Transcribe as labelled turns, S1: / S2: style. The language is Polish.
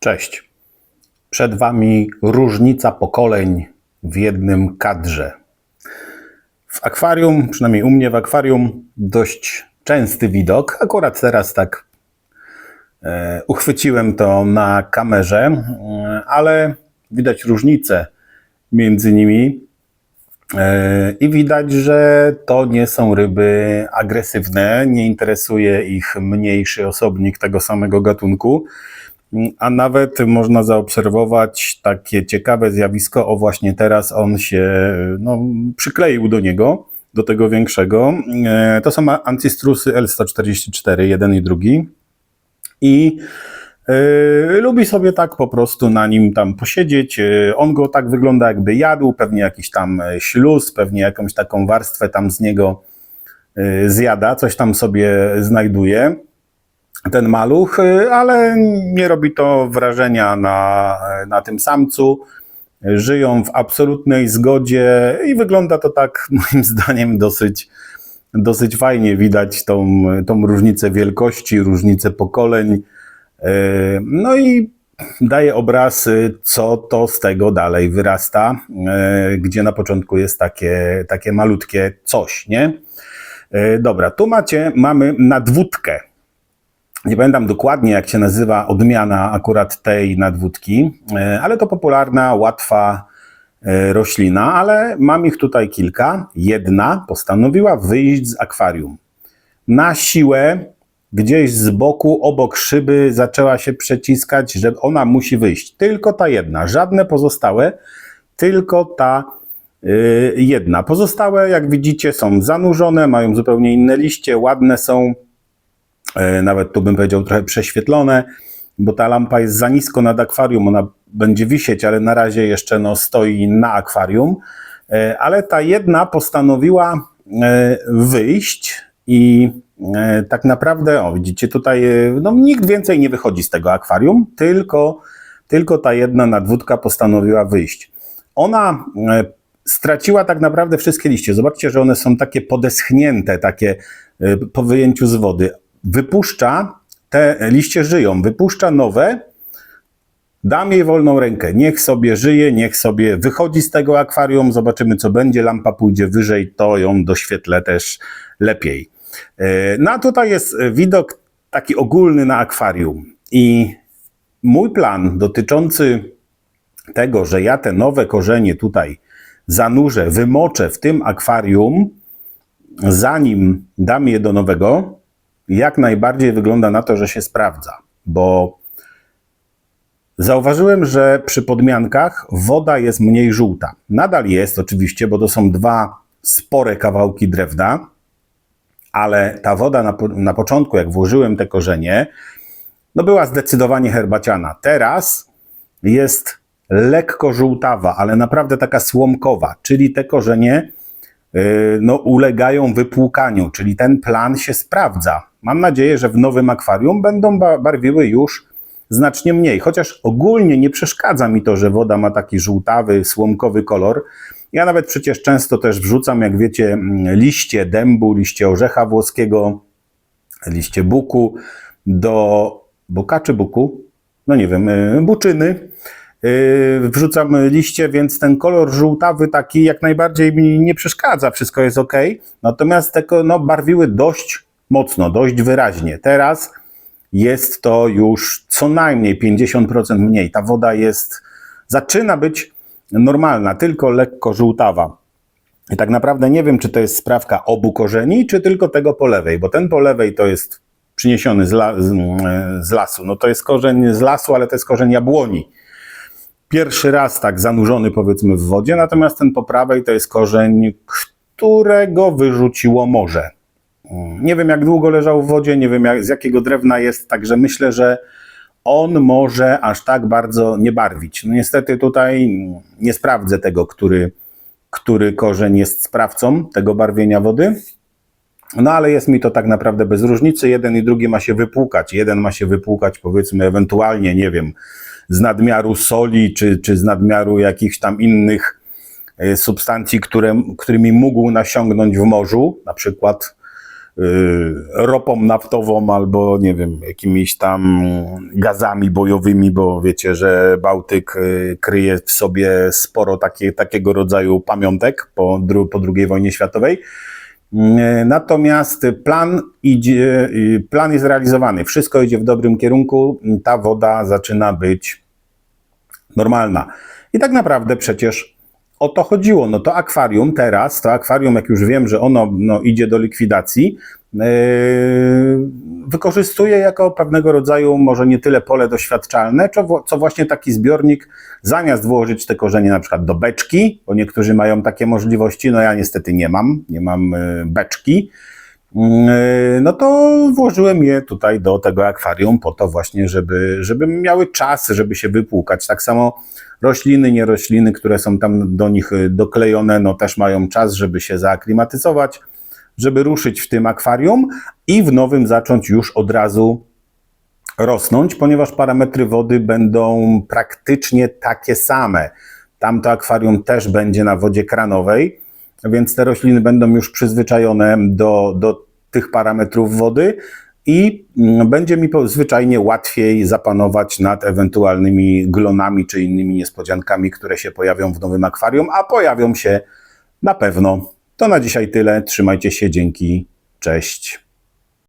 S1: Cześć. Przed Wami różnica pokoleń w jednym kadrze. W akwarium, przynajmniej u mnie w akwarium, dość częsty widok. Akurat teraz tak e, uchwyciłem to na kamerze, e, ale widać różnicę między nimi. E, I widać, że to nie są ryby agresywne, nie interesuje ich mniejszy osobnik tego samego gatunku, a nawet można zaobserwować takie ciekawe zjawisko. O, właśnie teraz on się no, przykleił do niego, do tego większego. E, To są ancystrusy L144, jeden i drugi. I Yy, lubi sobie tak po prostu na nim tam posiedzieć. Yy, on go tak wygląda, jakby jadł, pewnie jakiś tam e, śluz, pewnie jakąś taką warstwę tam z niego yy, zjada, coś tam sobie znajduje. Ten maluch, yy, ale nie robi to wrażenia na, na tym samcu. Żyją w absolutnej zgodzie i wygląda to tak, moim zdaniem, dosyć, dosyć fajnie. Widać tą, tą różnicę wielkości, różnicę pokoleń. E, No i daje obraz, y, co to z tego dalej wyrasta, gdzie na początku jest takie, takie malutkie coś, nie? Dobra, tu macie, mamy nadwódkę. Nie pamiętam dokładnie, jak się nazywa odmiana akurat tej nadwódki, e, ale to popularna, łatwa e, roślina, ale mam ich tutaj kilka. Jedna postanowiła wyjść z akwarium. Na siłę gdzieś z boku, obok szyby, zaczęła się przeciskać, że ona musi wyjść. Tylko ta jedna, żadne pozostałe, tylko ta y, jedna. Pozostałe, jak widzicie, są zanurzone, mają zupełnie inne liście, ładne są, e, nawet tu bym powiedział trochę prześwietlone, bo ta lampa jest za nisko nad akwarium, ona będzie wisieć, ale na razie jeszcze no, stoi na akwarium. E, Ale ta jedna postanowiła e, wyjść i e, tak naprawdę, o widzicie tutaj, e, no, nikt więcej nie wychodzi z tego akwarium, tylko, tylko ta jedna nadwódka postanowiła wyjść. Ona e, straciła tak naprawdę wszystkie liście. Zobaczcie, że one są takie podeschnięte, takie e, po wyjęciu z wody. Wypuszcza, te liście żyją, wypuszcza nowe, Dam jej wolną rękę. Niech sobie żyje, niech sobie wychodzi z tego akwarium. Zobaczymy, co będzie. Lampa pójdzie wyżej, to ją doświetlę też lepiej. E, No a tutaj jest widok taki ogólny na akwarium. I mój plan dotyczący tego, że ja te nowe korzenie tutaj zanurzę, wymoczę w tym akwarium, zanim dam je do nowego, jak najbardziej wygląda na to, że się sprawdza. Bo Zauważyłem, że przy podmiankach woda jest mniej żółta. Nadal jest oczywiście, bo to są dwa spore kawałki drewna, ale ta woda na, na początku, jak włożyłem te korzenie, no była zdecydowanie herbaciana. Teraz jest lekko żółtawa, ale naprawdę taka słomkowa, czyli te korzenie yy, no, ulegają wypłukaniu, czyli ten plan się sprawdza. Mam nadzieję, że w nowym akwarium będą ba- barwiły już znacznie mniej, chociaż ogólnie nie przeszkadza mi to, że woda ma taki żółtawy, słomkowy kolor. Ja nawet przecież często też wrzucam, jak wiecie, mm, liście dębu, liście orzecha włoskiego, liście buku do buka czy buku? No nie wiem, y, buczyny. Y, Wrzucam liście, więc ten kolor żółtawy taki jak najbardziej mi nie przeszkadza, wszystko jest ok. Natomiast tego no, barwiły dość mocno, dość wyraźnie. Teraz jest to już co najmniej 50% mniej. Ta woda jest, zaczyna być normalna, tylko lekko żółtawa. I tak naprawdę nie wiem, czy to jest sprawka obu korzeni, czy tylko tego po lewej, bo ten po lewej to jest przyniesiony z, la, z, mm, z lasu. No to jest korzeń z lasu, ale to jest korzeń jabłoni. Pierwszy raz tak zanurzony powiedzmy w wodzie, natomiast ten po prawej to jest korzeń, którego wyrzuciło morze. Nie wiem, jak długo leżał w wodzie, nie wiem, jak, z jakiego drewna jest, także myślę, że on może aż tak bardzo nie barwić. No niestety tutaj nie sprawdzę tego, który, który korzeń jest sprawcą tego barwienia wody. No ale jest mi to tak naprawdę bez różnicy. Jeden i drugi ma się wypłukać. Jeden ma się wypłukać, powiedzmy, ewentualnie, nie wiem, z nadmiaru soli, czy, czy z nadmiaru jakichś tam innych e, substancji, które, którymi mógł nasiągnąć w morzu, na przykład ropą naftową albo nie wiem, jakimiś tam gazami bojowymi, bo wiecie, że Bałtyk y, kryje w sobie sporo takie, takiego rodzaju pamiątek po, dru, po II wojnie światowej. Y, Natomiast plan idzie, y, plan jest realizowany, wszystko idzie w dobrym kierunku, ta woda zaczyna być normalna. I tak naprawdę przecież o to chodziło. No to akwarium teraz, to akwarium, jak już wiem, że ono no, idzie do likwidacji, yy, wykorzystuję jako pewnego rodzaju, może nie tyle pole doświadczalne, co, co właśnie taki zbiornik, zamiast włożyć te korzenie na przykład do beczki, bo niektórzy mają takie możliwości, no ja niestety nie mam, nie mam yy, beczki, no to włożyłem je tutaj do tego akwarium po to właśnie, żeby, żeby miały czas, żeby się wypłukać. Tak samo rośliny, nie rośliny, które są tam do nich y, doklejone, no też mają czas, żeby się zaaklimatyzować, żeby ruszyć w tym akwarium i w nowym zacząć już od razu rosnąć, ponieważ parametry wody będą praktycznie takie same. Tamto akwarium też będzie na wodzie kranowej, więc te rośliny będą już przyzwyczajone do, do tych parametrów wody i mm, będzie mi zwyczajnie łatwiej zapanować nad ewentualnymi glonami czy innymi niespodziankami, które się pojawią w nowym akwarium, a pojawią się na pewno. To na dzisiaj tyle. Trzymajcie się, dzięki, cześć.